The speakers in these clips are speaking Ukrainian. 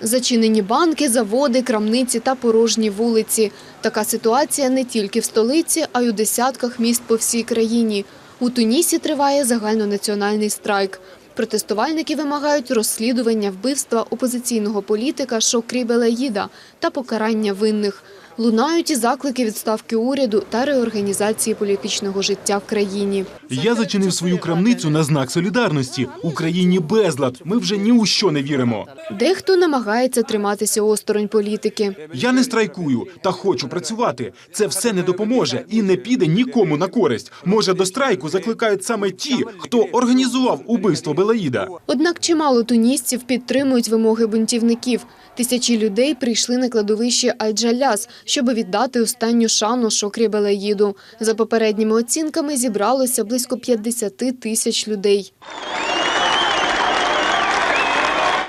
Зачинені банки, заводи, крамниці та порожні вулиці. Така ситуація не тільки в столиці, а й у десятках міст по всій країні. У Тунісі триває загальнонаціональний страйк. Протестувальники вимагають розслідування вбивства опозиційного політика Шокрі Белаїда та покарання винних. Лунають і заклики відставки уряду та реорганізації політичного життя в країні. Я зачинив свою крамницю на знак солідарності. Україні безлад. Ми вже ні у що не віримо. Дехто намагається триматися осторонь політики. Я не страйкую та хочу працювати. Це все не допоможе і не піде нікому на користь. Може, до страйку закликають саме ті, хто організував убивство Белаїда. Однак чимало тунісців підтримують вимоги бунтівників. Тисячі людей прийшли на кладовище Аль-Джаляс, щоб віддати останню шану Шокрі Белаїду. За попередніми оцінками зібралося близько 50 тисяч людей.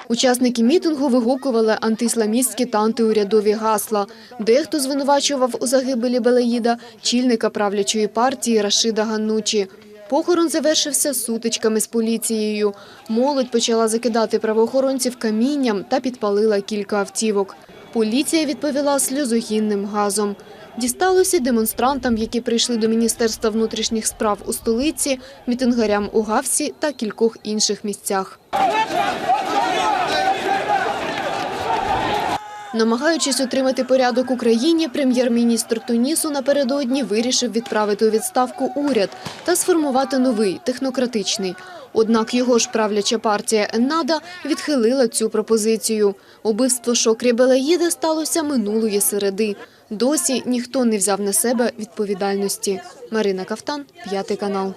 Учасники мітингу вигукували антиісламістські та антиурядові гасла. Дехто звинувачував у загибелі Белаїда чільника правлячої партії Рашида Ганучі. Похорон завершився сутичками з поліцією. Молодь почала закидати правоохоронців камінням та підпалила кілька автівок. Поліція відповіла сльозогінним газом. Дісталося демонстрантам, які прийшли до Міністерства внутрішніх справ у столиці, мітингарям у Гавсі та кількох інших місцях. Намагаючись отримати порядок Україні, прем'єр-міністр Тунісу напередодні вирішив відправити у відставку уряд та сформувати новий технократичний. Однак його ж правляча партія Еннада відхилила цю пропозицію. Убивство Шокрі Белаїди сталося минулої середи. Досі ніхто не взяв на себе відповідальності. Марина Кафтан, п'ятий канал.